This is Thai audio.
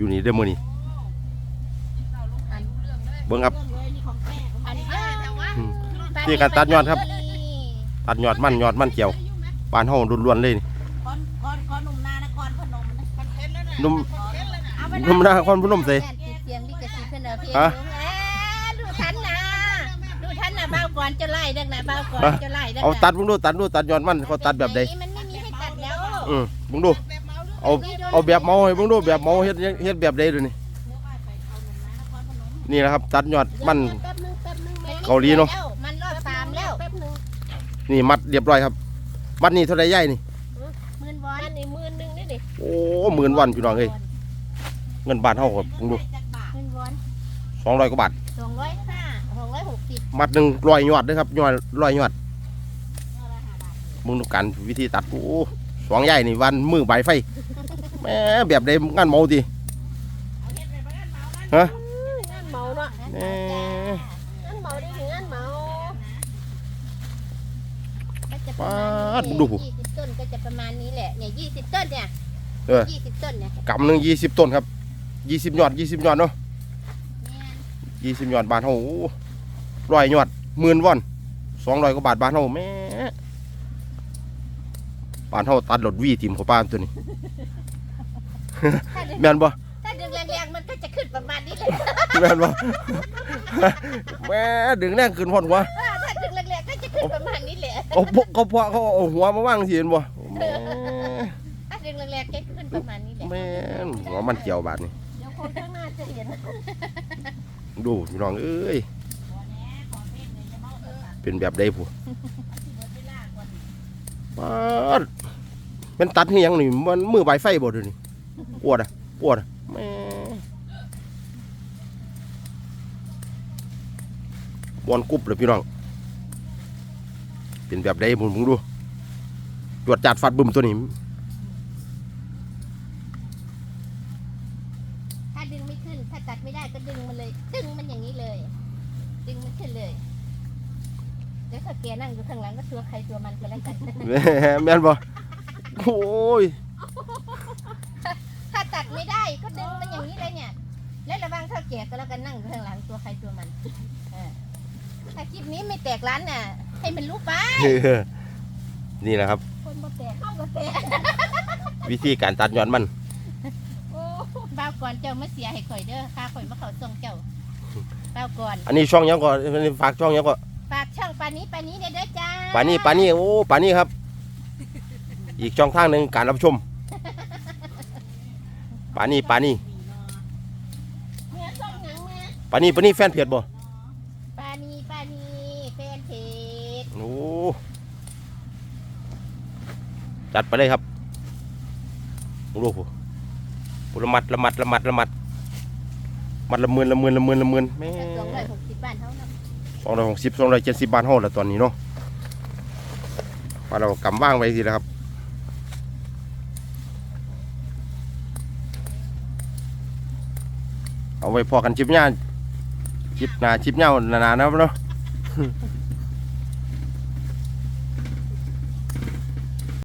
อยู่นี่เด้อมื้อนี้เบิ่งครับอันนี้แต่ว่าอืมนี่การตัดยอดครับ ตัดยอดมันยอดมันเกี่ยวบ้านเฮาล้วนๆเลยนี่คอนคอนคอนหนุ่มนานครพนมนะคอนเทนต์แล้วนะนุ่มเอาไปนุ่มนาครพนมเสเสียงลิขสิทธิ์เพื่อนเอาพี่ฮะดูทันนะดูทันนะเบาก่อนจะไล่เด็กนะเบาก่อนจะไล่เด็กนะเอาตัดมึงดูตัดดูตัดยอดมันเขาตัดแบบใดมันไม่มีให้ตัดแล้วอืมมึงดู เอาเอาแบบเมาให้มึงดูแบบเมาเฮ็ดเฮ็ดแบบใดดูนี่นี่นะครับ ตัดยอดมันแป๊บนึงแป๊บนึงเกาหลีเนอะ มันรอบสามแล้วแป๊บนึงนี่มัดเรียบร้อยครับ มัดนี่เท่าไรใหญ่นี่หมื่นวอนมันในหมื่นหนึงนี่ดิโอ้หมื่นวันพี่น้องเอ้ยเงินบาทเท่ากับมึงดูหมื่นวอนสองร้อยกว่าบาทสองร้อยห้าสองร้อยหกสิบมัดหนึ่งร้อยยอดเด้วยครับยอดร้อยยอดมึงดูกันวิธีตัดโอ้ สองใหญ่นี่วันมือใบไฟแหม่แบบใดงานเมาดิฮะงานเมาเนาะแหม่งานเมาได้ถึงงานเมาปาดมึงดูผู้ยี่สิบต้นก็จะประมาณนี้แหละเนี่ยยี่สิบต้นเนี่ยเออยี่สิบต้นเนี่ยกำหนึ่งยี่สิบต้นครับยี่สิบยอดยี่สิบยอดเนาะเนี่ยยี่สิบยอดบาทเฮาโอ้ร้อยยอดหมื่นวอนสองร้อยกว่าบาทบาทเฮาแหม่ บาทเฮาตัดรถวีทีมเขาป้านตัวนี้ถ้าดึงแม่นบ่ถ้าดึงแรงๆมันก็จะขึ้นประมาณนี้เลยแม่นบ่แม่ดึงแรงขึ้นพอดหัวเออถ้าดึงแรงๆก็จะขึ้นประมาณนี้แหละเขาพวกเขาพวกเขาเอาหัวมาว่างสิเห็นบ่แม่ถ้าดึงแรงๆก็ขึ้นประมาณนี้แหละแม่นหัวมันเกี่ยวบาดนี่เดี๋ยวคนข้างหน้าจะเห็นดูพี่น้องเอ้ยเป็นแบบใดผู้ปาด เป็นตัดเฮียงนี่มันมือใบไฟบ่เดี๋ยวนี้ปวดอะปวดอะแม่บอลกรุบเลยพี่น้อง เป็นแบบใดผมมึงดูจวดจัดฟัดบึมตัวนี้ถ้าดึงไม่ขึ้น ถ้าตัดไม่ได้ก็ดึงมันเลยดึงมันอย่างนี้เลย ดึงมันขึ้นเลยเดี๋ยวถ้าแกนั่งอยู่ข้างหลังก็ตัวใครตัวมันก็แล้วกัน แม่แม่นบ่ โอ้ยถ้าตัดไม่ได้ก็ดึงมันอย่างนี้เลยเนี่ย แล้วระวังถ้าแก่ก็แล้วกันนั่งอยู่ข้างหลังตัวใครตัวมันเออถ้าคลิปนี้ไม่แตกร้านน่ะ ให้มันรู้ไป นี่แหละครับ คนมาแตกเข้ามาแตกวิธีการตัดยอดมันโอ้บ้าวก่อนเจ้ามาเสียให้ข่อยเด้อค่าข่อยมาเขาส่งเจ้าบ้าวก่อนอันนี้ช่องยังก่อนฝากช่องยังก่อนฝากช่องปานี้ปานี้เนี่ยเด้อจ้าปานี่ปานี่โอ้ปานี่ครับ อีกช่องทางหนึ่งการรับชมปานี่ปานี่เมื่อส่งหนังมาปานี่ปานี่แฟนเพจบ่ปานีปานีแฟนเพจโอ้จัดไปเลยครับลูกผู้ผู้ละมัดละมัดละมัดละมัดมัดละหมื่นละหมื่นละหมื่นละหมื่นแม่สองร้อยหกสิบบาทเท่านั้นสองร้อยหกสิบสองร้อยเจ็ดสิบบาทห้องละตอนนี้เนาะว่าเรากำว่างไว้สินะครับ เอาไว้พอกันชิปหน้าชิปหน้าชิปเน่าหนาๆนะครับเนาะ